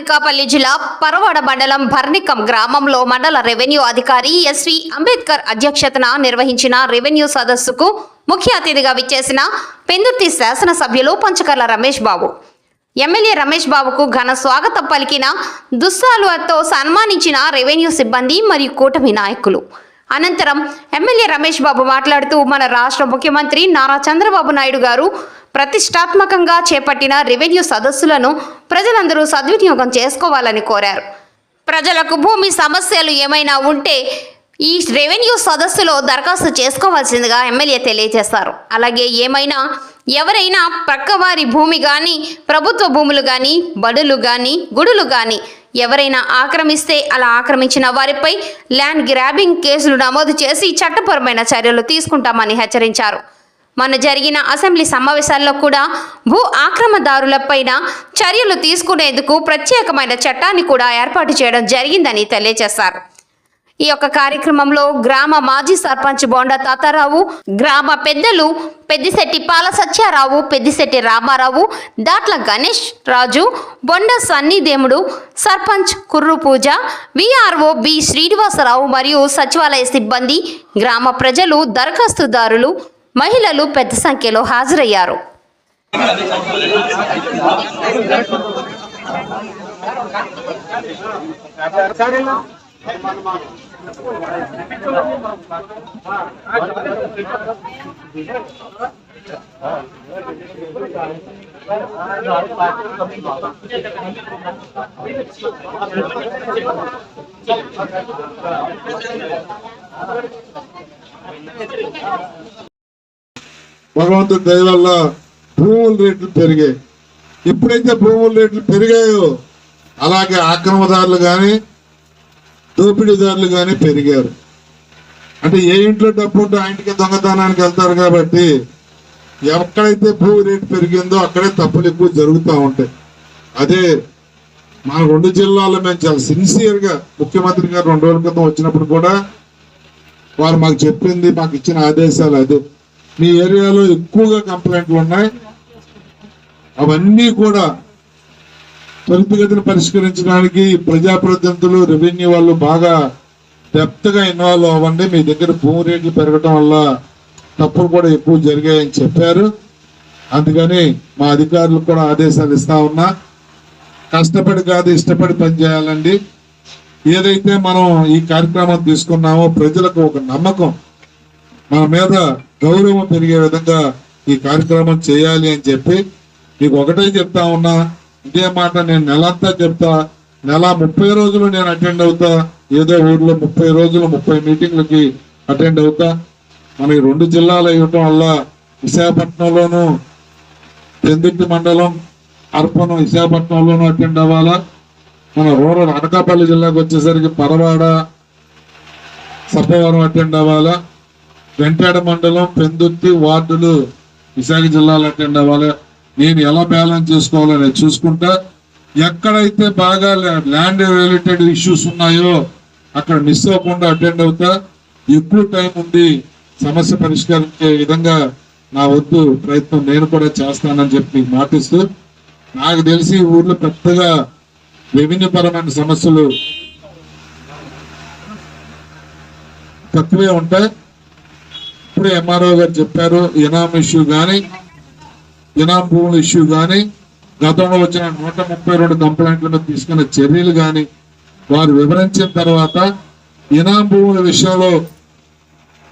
అనకాపల్లి జిల్లా పరవాడ మండలం భర్నికం గ్రామంలో మండల రెవెన్యూ అధికారి ఎస్వి అంబేద్కర్ అధ్యక్షతన నిర్వహించిన రెవెన్యూ సదస్సుకు ముఖ్య అతిథిగా విచ్చేసిన పెందుర్తి శాసనసభ్యులు పంచకర్ల రమేష్ బాబు. ఎమ్మెల్యే రమేష్ బాబుకు ఘన స్వాగతం పలికిన దుస్సాలువతో సన్మానించిన రెవెన్యూ సిబ్బంది మరియు కూటమి నాయకులు. అనంతరం ఎమ్మెల్యే రమేష్ బాబు మాట్లాడుతూ మన రాష్ట్ర ముఖ్యమంత్రి నారా చంద్రబాబు నాయుడు గారు ప్రతిష్టాత్మకంగా చేపట్టిన రెవెన్యూ సదస్సులను ప్రజలందరూ సద్వినియోగం చేసుకోవాలని కోరారు. ప్రజలకు భూమి సమస్యలు ఏమైనా ఉంటే ఈ రెవెన్యూ సదస్సులో దరఖాస్తు చేసుకోవాల్సిందిగా ఎమ్మెల్యే తెలియజేశారు. అలాగే ఏమైనా ఎవరైనా ప్రక్కవారి భూమి కానీ ప్రభుత్వ భూములు కానీ బడులు కానీ గుడులు కానీ ఎవరైనా ఆక్రమిస్తే అలా ఆక్రమించిన వారిపై ల్యాండ్ గ్రాబింగ్ కేసులు నమోదు చేసి చట్టపరమైన చర్యలు తీసుకుంటామని హెచ్చరించారు. మన జరిగిన అసెంబ్లీ సమావేశాల్లో కూడా భూ ఆక్రమదారులపైన చర్యలు తీసుకునేందుకు ప్రత్యేకమైన చట్టాన్ని కూడా ఏర్పాటు చేయడం జరిగిందని తెలియజేశారు. ఈ యొక్క కార్యక్రమంలో గ్రామ మాజీ సర్పంచ్ బోండా తాతారావు గ్రామ పెద్దలు పెద్దిశెట్టి పాల సత్యారావు పెద్దిశెట్టి రామారావు దాట్ల గణేష్ రాజు బొండ సన్నిదేముడు సర్పంచ్ కుర్రు పూజ విఆర్ఓ బి శ్రీనివాసరావు మరియు సచివాలయ సిబ్బంది గ్రామ ప్రజలు దరఖాస్తుదారులు మహిళలు పెద్ద సంఖ్యలో హాజరయ్యారు. భగవంతుడి దయ వల్ల భూముల రేట్లు పెరిగాయి. ఎప్పుడైతే భూముల రేట్లు పెరిగాయో అలాగే ఆక్రమదారులు కానీ దోపిడీదారులు కానీ పెరిగారు. అంటే ఏ ఇంట్లో డబ్బు ఉంటే ఆ ఇంటికి దొంగతనానికి వెళ్తారు కాబట్టి ఎక్కడైతే భూ రేటు పెరిగిందో అక్కడే తప్పులు ఎక్కువ జరుగుతూ ఉంటాయి. అదే మా రెండు జిల్లాల్లో మేము చాలా సిన్సియర్గా ముఖ్యమంత్రి గారు రెండు రోజుల క్రితం వచ్చినప్పుడు కూడా వారు మాకు చెప్పింది మాకు ఇచ్చిన ఆదేశాలు అదే. మీ ఏరియాలో ఎక్కువగా కంప్లైంట్లు ఉన్నాయి. అవన్నీ కూడా త్వరితగతిని పరిష్కరించడానికి ప్రజాప్రతినిధులు రెవెన్యూ వాళ్ళు బాగా డెప్త్గా ఇన్వాల్వ్ అవ్వండి. మీ దగ్గర భూమి రేట్లు పెరగటం వల్ల తప్పులు కూడా ఎక్కువ జరిగాయని చెప్పారు. అందుకని మా అధికారులకు కూడా ఆదేశాలు ఇస్తా ఉన్నా. కష్టపడి కాదు ఇష్టపడి పనిచేయాలండి ఏదైతే మనం ఈ కార్యక్రమం తీసుకున్నామో ప్రజలకు ఒక నమ్మకం. మన మీద గౌరవం పెరిగే విధంగా ఈ కార్యక్రమం చేయాలి అని చెప్పి మీకు ఒకటే చెప్తా ఉన్నా. ఇదే మాట నేను నెలంతా చెప్తా. నెల ముప్పై రోజులు నేను అటెండ్ అవుతా. ఏదో ఊర్లో ముప్పై రోజులు ముప్పై మీటింగ్లకి అటెండ్ అవుతా. మనకి రెండు జిల్లాలు ఇవ్వటం వల్ల విశాఖపట్నంలోను పెందుర్తి మండలం అర్పణం విశాఖపట్నంలోనూ అటెండ్ అవ్వాలా? మన రూరల్ అనకాపల్లి జిల్లాకు వచ్చేసరికి పరవాడ సభవరం అటెండ్ అవ్వాలా? వెంటాడ మండలం పెందుర్తి వార్డులు విశాఖ జిల్లాలో అటెండ్ అవ్వాలి? నేను ఎలా బ్యాలెన్స్ చేసుకోవాలని చూసుకుంటా. ఎక్కడైతే బాగా ల్యాండ్ రిలేటెడ్ ఇష్యూస్ ఉన్నాయో అక్కడ మిస్ అవ్వకుండా అటెండ్ అవుతా. ఎక్కువ టైం ఉంది సమస్య పరిష్కరించే విధంగా నా వద్దు ప్రయత్నం నేను కూడా చేస్తానని చెప్పి మీకు మాటిస్తూ నాకు తెలిసి ఊర్లో పెద్దగా రెవెన్యూ పరమైన సమస్యలు తక్కువే ఉంటాయి. ఇప్పుడు ఎంఆర్ఓ గారు చెప్పారు ఇనాం ఇష్యూ కానీ ఇనాం భూముల ఇష్యూ కానీ గతంలో వచ్చిన నూట ముప్పై రెండు కంప్లైంట్ల మీద తీసుకున్న చర్యలు కానీ వారు వివరించిన తర్వాత ఇనాం భూముల విషయంలో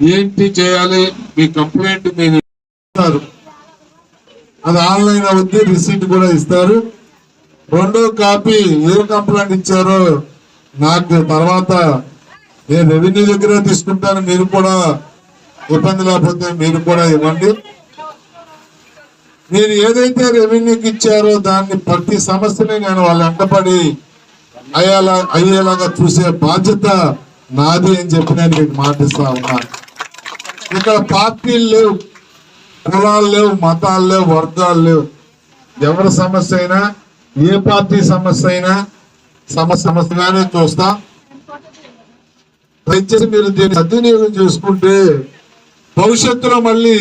ఏంటి చేయాలి మీ కంప్లైంట్ మీరు ఇస్తారు. అది ఆన్లైన్ అవుద్ది రిసీట్ కూడా ఇస్తారు. రెండో కాపీ ఏ కంప్లైంట్ ఇచ్చారో నాకు తర్వాత నేను రెవెన్యూ దగ్గర తీసుకుంటాను మీరు కూడా ఇబ్బంది లేకపోతే మీరు కూడా ఇవ్వండి. నేను ఏదైతే రెవెన్యూకి ఇచ్చారో దాన్ని ప్రతి సమస్యని నేను వాళ్ళు వెంటపడి అయ్యేలా అయ్యేలాగా చూసే బాధ్యత నాది అని చెప్పి నేను మీకు మాటిస్తా ఉన్నాను ఇక్కడ పార్టీలు లేవు కులాలు లేవు మతాలు లేవు వర్గాలు లేవు. ఎవరి సమస్య అయినా ఏ పార్టీ సమస్య అయినా సమస్య సమస్యగానే చూస్తాం. దయచేసి మీరు దీన్ని సద్వినియోగం చేసుకుంటే భవిష్యత్తులో మళ్ళీ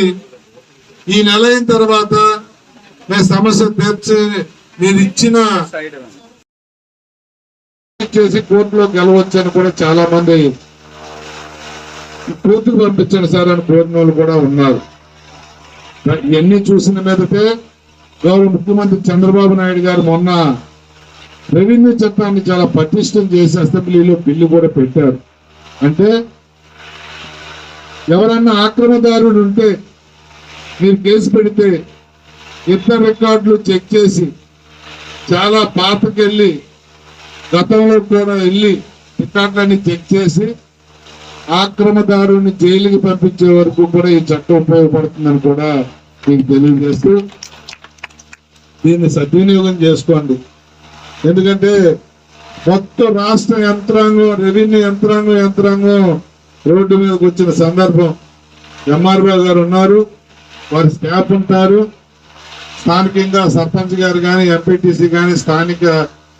ఈ నెల అయిన తర్వాత మీ సమస్య తీర్చి మీరు ఇచ్చిన చేసి కోర్టులో గెలవచ్చు అని కూడా చాలా మంది కోర్టుకు పంపించండి సార్ అని కోరిన వాళ్ళు కూడా ఉన్నారు. ఇవన్నీ చూసిన మీదకే గౌరవ ముఖ్యమంత్రి చంద్రబాబు నాయుడు గారు మొన్న రెవెన్యూ చట్టాన్ని చాలా పటిష్టం చేసి అసెంబ్లీలో బిల్లు కూడా పెట్టారు. అంటే ఎవరన్నా ఆక్రమదారుడు ఉంటే మీరు కేసు పెడితే ఇతర రికార్డులు చెక్ చేసి చాలా పాతకెళ్ళి గతంలో కూడా వెళ్ళి రికార్డులన్నీ చెక్ చేసి ఆక్రమదారుని జైలుకి పంపించే వరకు కూడా ఈ చట్టం ఉపయోగపడుతుందని కూడా మీకు తెలియజేస్తూ దీన్ని సద్వినియోగం చేసుకోండి. ఎందుకంటే మొత్తం రాష్ట్ర యంత్రాంగం రెవెన్యూ యంత్రాంగం యంత్రాంగం రోడ్డు మీదకి వచ్చిన సందర్భం. ఎంఆర్ఓ గారు ఉన్నారు. వారి స్టాఫ్ ఉంటారు. స్థానికంగా సర్పంచ్ గారు కానీ ఎంపీటీసీ కానీ స్థానిక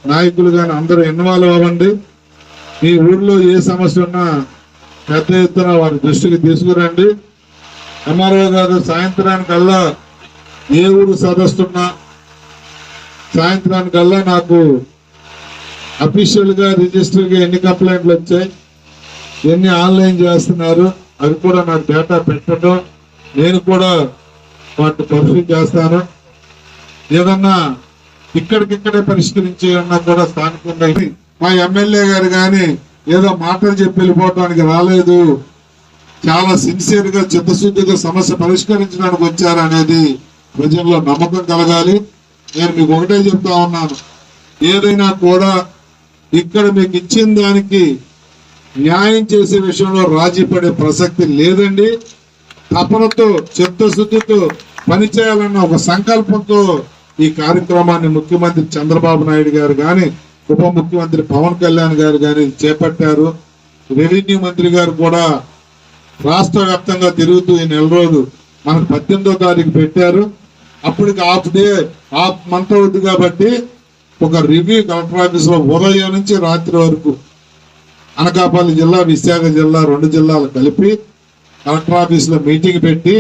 నాయకులు కానీ అందరూ ఇన్వాల్వ్ అవ్వండి. మీ ఊర్లో ఏ సమస్య ఉన్నా పెద్ద ఎత్తున వారి దృష్టికి తీసుకురండి. ఎంఆర్ఓ గారు సాయంత్రానికల్లా ఏ ఊరు సదస్తున్నా సాయంత్రానికల్లా నాకు అఫీషియల్గా రిజిస్టర్గా ఎన్ని కంప్లైంట్లు వచ్చాయి ఎన్ని ఆన్లైన్ చేస్తున్నారు అవి కూడా నాకు డేటా పెట్టడం. నేను కూడా వాటిని పరిశీలి చేస్తాను. ఏదన్నా ఇక్కడికిక్కడే పరిష్కరించే కూడా స్థానికంగా మా ఎమ్మెల్యే గారు కానీ ఏదో మాటలు చెప్పి వెళ్ళిపోవడానికి రాలేదు. చాలా సిన్సియర్గా చిత్తశుద్ధిగా సమస్య పరిష్కరించడానికి వచ్చారనేది ప్రజల్లో నమ్మకం కలగాలి. నేను మీకు ఒకటే చెప్తా ఉన్నాను. ఏదైనా కూడా ఇక్కడ మీకు ఇచ్చిన దానికి న్యాయం చేసే విషయంలో రాజీ పడే ప్రసక్తి లేదండి. తపనతో చిత్తశుద్ధితో పనిచేయాలన్న ఒక సంకల్పంతో ఈ కార్యక్రమాన్ని ముఖ్యమంత్రి చంద్రబాబు నాయుడు గారు కానీ ఉప ముఖ్యమంత్రి పవన్ కళ్యాణ్ గారు కానీ చేపట్టారు. రెవెన్యూ మంత్రి గారు కూడా రాష్ట్ర వ్యాప్తంగా తిరుగుతూ ఈ నెల రోజు మనకు పద్దెనిమిదో తారీఖు పెట్టారు. అప్పటికి హాఫ్ డే హాఫ్ మంత్ అవుద్ది కాబట్టి ఒక రివ్యూ కలెక్టర్ ఆఫీస్లో ఉదయం నుంచి రాత్రి వరకు అనకాపల్లి జిల్లా విశాఖ జిల్లా రెండు జిల్లాలు కలిపి కలెక్టర్ ఆఫీస్లో మీటింగ్ పెట్టి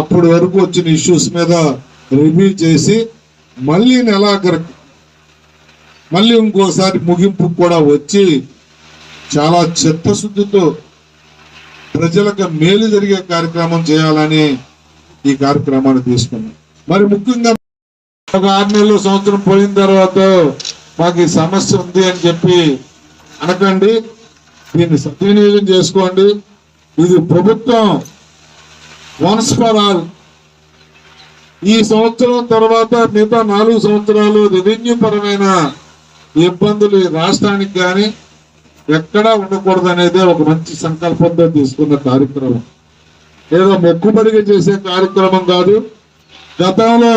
అప్పటి వరకు వచ్చిన ఇష్యూస్ మీద రివ్యూ చేసి మళ్ళీ నెలాఖరికి మళ్ళీ ఇంకోసారి ముగింపు కూడా వచ్చి చాలా చిత్తశుద్ధితో ప్రజలకు మేలు జరిగే కార్యక్రమం చేయాలని ఈ కార్యక్రమాన్ని తీసుకున్నాం. మరి ముఖ్యంగా ఒక ఆరు నెలలు సంవత్సరం పోయిన తర్వాత మాకు ఈ సమస్య ఉంది అని చెప్పి అనకండి. దీన్ని సద్వినియోగం చేసుకోండి. ఇది ప్రభుత్వం వన్స్ ఫర్ ఆల్ ఈ సంవత్సరం తర్వాత మిగతా నాలుగు సంవత్సరాలు రెవెన్యూ పరమైన ఇబ్బందులు రాష్ట్రానికి కానీ ఎక్కడా ఉండకూడదు అనేది ఒక మంచి సంకల్పంతో తీసుకున్న కార్యక్రమం. ఏదో మొక్కుబడిగా చేసే కార్యక్రమం కాదు. గతంలో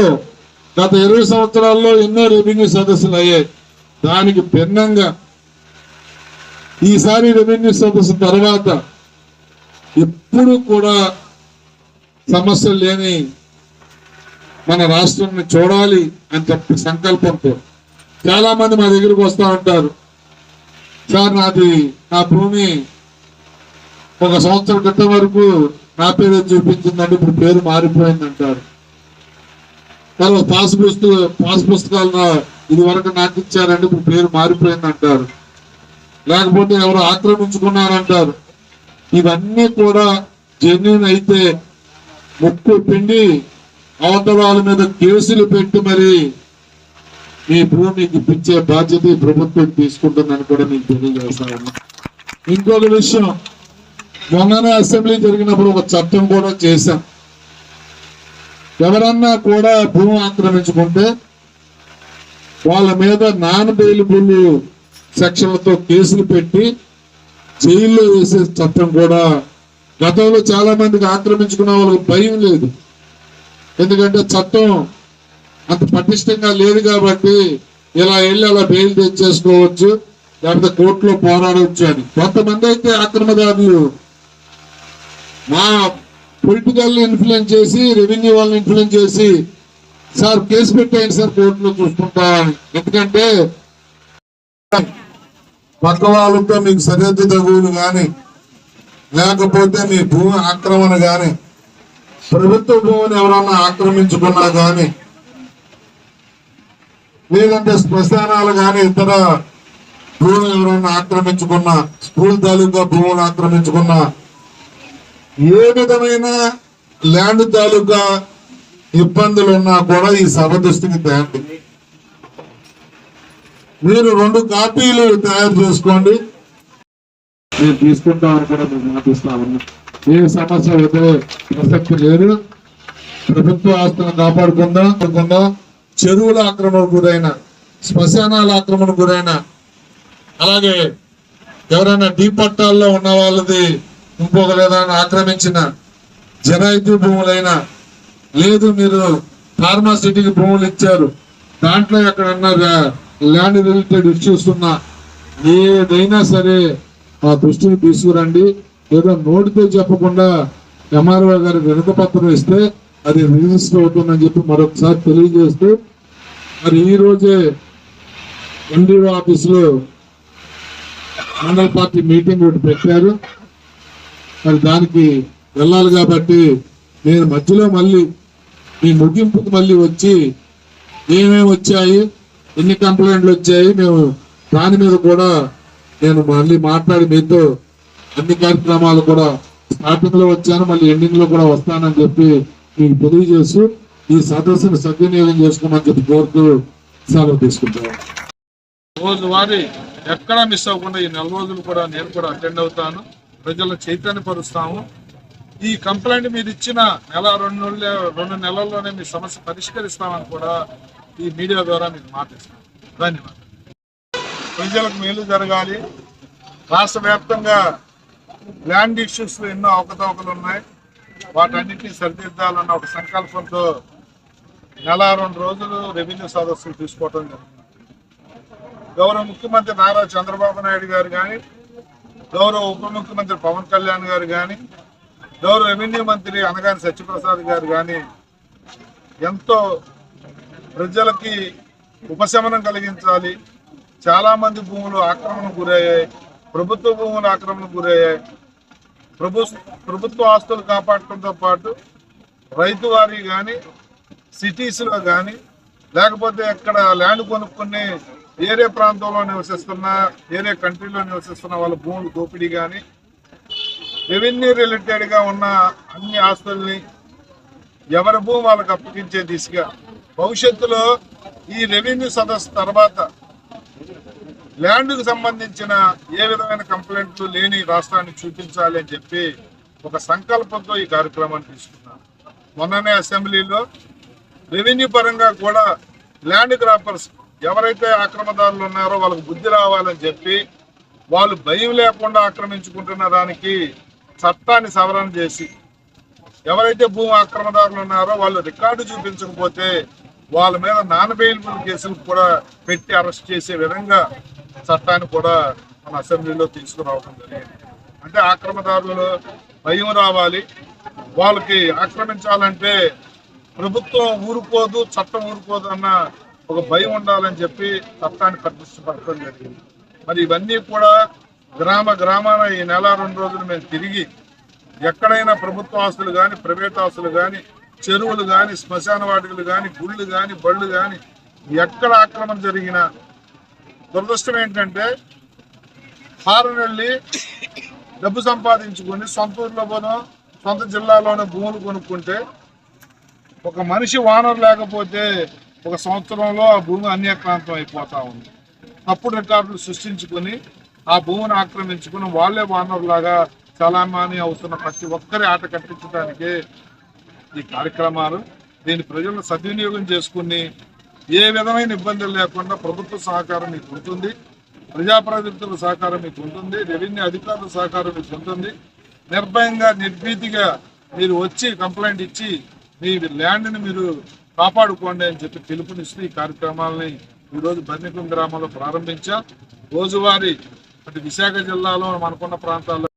గత ఇరవై సంవత్సరాల్లో ఎన్నో రెవెన్యూ సదస్సులు అయ్యాయి. దానికి భిన్నంగా ఈసారి రెవెన్యూ సదస్సు తర్వాత ఎప్పుడు కూడా సమస్యలు లేని మన రాష్ట్రాన్ని చూడాలి అని చెప్పి సంకల్పంతో చాలా మంది మా దగ్గరకు వస్తూ ఉంటారు. సార్ నాది నా భూమి ఒక సంవత్సరం క్రితం వరకు నా పేరు చూపించిందంటే ఇప్పుడు పేరు మారిపోయింది అంటారు తర్వాత పాస్ పుస్తక పాస్ పుస్తకాలు ఇది వరకు నాకు ఇచ్చారంటే ఇప్పుడు పేరు మారిపోయింది అంటారు లేకపోతే ఎవరు ఆక్రమించుకున్నారంటారు. ఇవన్నీ కూడా జెన్యున్ అయితే ముక్కు పిండి అవతల మీద కేసులు పెట్టి మరి మీ భూమికి ఇప్పించే బాధ్యత ప్రభుత్వం తీసుకుంటుందని కూడా మీకు తెలియజేస్తా ఉన్నా ఇంకొక విషయం మొన్ననే అసెంబ్లీ జరిగినప్పుడు ఒక చట్టం కూడా చేశాం. ఎవరన్నా కూడా భూమి ఆక్రమించుకుంటే వాళ్ళ మీద నాన్ బెయిలబుల్ సెక్షన్లతో కేసులు పెట్టి జైల్లో వేసే చట్టం కూడా గతంలో చాలా మందికి ఆక్రమించుకున్న వాళ్ళకి భయం లేదు. ఎందుకంటే చట్టం అంత పటిష్టంగా లేదు కాబట్టి ఇలా వెళ్ళి అలా బెయిల్ తెచ్చేసుకోవచ్చు లేకపోతే కోర్టులో పోరాడవచ్చు అని. కొంతమంది అయితే ఆక్రమదారులు. మా పొలిటికల్ ఇన్ఫ్లుయెన్స్ చేసి రెవెన్యూ వాళ్ళని ఇన్ఫ్లుయెన్స్ చేసి సార్ కేసు పెట్టేయండి సార్ కోర్టులో చూసుకుంటా ఎందుకంటే పక్క వాళ్ళతో మీకు సరిహద్దు తగువులు కానీ లేకపోతే మీ భూమి ఆక్రమణ కానీ ప్రభుత్వ భూమిని ఎవరన్నా ఆక్రమించుకున్నా కానీ లేదంటే శ్మశానాలు కానీ ఇతర భూమిని ఎవరైనా ఆక్రమించుకున్న స్కూల్ తాలూకా భూములు ఆక్రమించుకున్న ఏ విధమైన ల్యాండ్ తాలూకా ఇబ్బందులు ఉన్నా కూడా ఈ సభ దృష్టికి తేండి. మీరు రెండు కాపీలు తయారు చేసుకోండి. నేను తీసుకుంటామని కూడా మేము మాటిస్తామని ఏ సమస్య అయితే ప్రసక్తి లేదు. ప్రభుత్వ ఆస్తులను కాపాడుకుందాం కాపాడుకుందాం. చెరువుల ఆక్రమణకు గురైన శ్మశానాల ఆక్రమణకు గురైన అలాగే ఎవరైనా డీ పట్టాల్లో ఉన్న వాళ్ళది ఇంపోగలేదని ఆక్రమించిన జనాయితీ భూములైనా లేదు మీరు ఫార్మాసిటీకి భూములు ఇచ్చారు. దాంట్లో ఎక్కడన్నా ల్యాండ్ రిలేటెడ్ ఇష్యూస్ ఉన్నా ఏదైనా సరే ఆ దృష్టిని తీసుకురండి. ఏదో నోటితో చెప్పకుండా ఎంఆర్ఓ గారి వినత పత్రం ఇస్తే అది రిజిస్టర్ అవుతుందని చెప్పి మరొకసారి తెలియజేస్తూ మరి ఈరోజే ఎన్డీఓ ఆఫీసులో మండల పార్టీ మీటింగ్ ఒకటి పెట్టారు. మరి దానికి వెళ్ళాలి కాబట్టి నేను మధ్యలో మళ్ళీ మీ ముగింపుకు మళ్ళీ వచ్చి ఏమేమి వచ్చాయి ఎన్ని కంప్లైంట్లు వచ్చాయి మేము దాని మీద కూడా నేను మళ్ళీ మాట్లాడి మీతో అన్ని కార్యక్రమాలు కూడా స్టార్టింగ్లో వచ్చాను మళ్ళీ ఎండింగ్లో కూడా వస్తానని చెప్పి మీకు తెలియజేస్తూ ఈ సదస్సును సద్వినియోగం చేసుకోమని చెప్పి కోరుతూ సెలవు తీసుకుంటాను. రోజువారీ ఎక్కడా మిస్ అవ్వకుండా ఈ నెల రోజులు కూడా నేను కూడా అటెండ్ అవుతాను ప్రజలను చైతన్యపరుస్తాము. ఈ కంప్లైంట్ మీరు ఇచ్చిన నెల రెండు రెండు నెలల్లోనే మీ సమస్య పరిష్కరిస్తామని కూడా ఈ మీడియా ద్వారా మీకు మాట్లాడుతున్నాను ధన్యవాదాలు. ప్రజలకు మేలు జరగాలి. రాష్ట్ర వ్యాప్తంగా ల్యాండ్ ఇష్యూస్ ఎన్నో అవకతవకలు ఉన్నాయి. వాటన్నిటిని సరిదిద్దాలన్న ఒక సంకల్పంతో నెల రెండు రోజులు రెవెన్యూ సదస్సులు తీసుకోవటం జరిగింది. గౌరవ ముఖ్యమంత్రి నారా చంద్రబాబు నాయుడు గారు కానీ గౌరవ ఉప ముఖ్యమంత్రి పవన్ కళ్యాణ్ గారు కానీ గౌరవ రెవెన్యూ మంత్రి అనగాని సత్యప్రసాద్ గారు కానీ ఎంతో ప్రజలకి ఉపశమనం కలిగించాలి. చాలామంది భూములు ఆక్రమణకు గురయ్యాయి. ప్రభుత్వ భూములు ఆక్రమణకు గురయ్యాయి. ప్రభు ప్రభుత్వ ఆస్తులు కాపాడటంతో పాటు రైతు వారి కానీ సిటీస్లో కానీ లేకపోతే ఎక్కడ ల్యాండ్ కొనుక్కుని వేరే ప్రాంతంలో నివసిస్తున్న వేరే కంట్రీలో నివసిస్తున్న వాళ్ళ భూములు దోపిడీ కానీ రెవెన్యూ రిలేటెడ్గా ఉన్న అన్ని ఆస్తుల్ని ఎవరి భూమి వాళ్ళకి అప్పగించే దిశగా భవిష్యత్తులో ఈ రెవెన్యూ సదస్సు తర్వాత ల్యాండ్కు సంబంధించిన ఏ విధమైన కంప్లైంట్లు లేని రాష్ట్రాన్ని చూపించాలి అని చెప్పి ఒక సంకల్పంతో ఈ కార్యక్రమాన్ని తీసుకున్నాను మొన్ననే అసెంబ్లీలో రెవెన్యూ పరంగా కూడా ల్యాండ్ గ్రాపర్స్ ఎవరైతే ఆక్రమదారులు ఉన్నారో వాళ్ళకి బుద్ధి రావాలని చెప్పి వాళ్ళు భయం లేకుండా ఆక్రమించుకుంటున్న దానికి చట్టాన్ని సవరణ చేసి ఎవరైతే భూమి ఆక్రమదారులు ఉన్నారో వాళ్ళు రికార్డు చూపించకపోతే వాళ్ళ మీద నాన్ అవైలబుల్ కేసులు కూడా పెట్టి అరెస్ట్ చేసే విధంగా చట్టాన్ని కూడా మన అసెంబ్లీలో తీసుకురావడం జరిగింది. అంటే ఆక్రమదారులు భయం రావాలి. వాళ్ళకి ఆక్రమించాలంటే ప్రభుత్వం ఊరుకోదు చట్టం ఊరుకోదు అన్న ఒక భయం ఉండాలని చెప్పి చట్టాన్ని ప్రతిష్టపడటం జరిగింది. మరి ఇవన్నీ కూడా గ్రామ గ్రామాన ఈ నెల రెండు రోజులు మేము తిరిగి ఎక్కడైనా ప్రభుత్వ ఆస్తులు కానీ ప్రైవేట్ ఆస్తులు కానీ చెరువులు కానీ శ్మశాన వాటికలు కానీ గుళ్ళు కానీ బళ్ళు కానీ ఎక్కడ ఆక్రమణ జరిగినా దురదృష్టం ఏంటంటే ఫారెన్ వెళ్ళి డబ్బు సంపాదించుకొని సొంత ఊర్లో పోనో సొంత జిల్లాలోనే భూములు కొనుక్కుంటే ఒక మనిషి వానర్ లేకపోతే ఒక సంవత్సరంలో ఆ భూమి అన్యక్రాంతం అయిపోతా ఉంది. తప్పుడు రికార్డులు సృష్టించుకొని ఆ భూమిని ఆక్రమించుకుని వాళ్ళే వానరులాగా చలామాణి అవుతున్న ప్రతి ఒక్కరి ఆట కట్టించడానికి ఈ కార్యక్రమాలు దీన్ని ప్రజలు సద్వినియోగం చేసుకుని ఏ విధమైన ఇబ్బందులు లేకుండా ప్రభుత్వ సహకారం మీకు ఉంటుంది ప్రజాప్రతినిధుల సహకారం మీకు ఉంటుంది రెవెన్యూ అధికారుల సహకారం మీకు ఉంటుంది. నిర్భయంగా నిర్భీతిగా మీరు వచ్చి కంప్లైంట్ ఇచ్చి మీ ల్యాండ్ని మీరు కాపాడుకోండి అని చెప్పి పిలుపునిస్తూ ఈ కార్యక్రమాలని ఈరోజు బర్నికుం గ్రామంలో ప్రారంభించాం. రోజువారీ అటు విశాఖ జిల్లాలో మనకున్న ప్రాంతాల్లో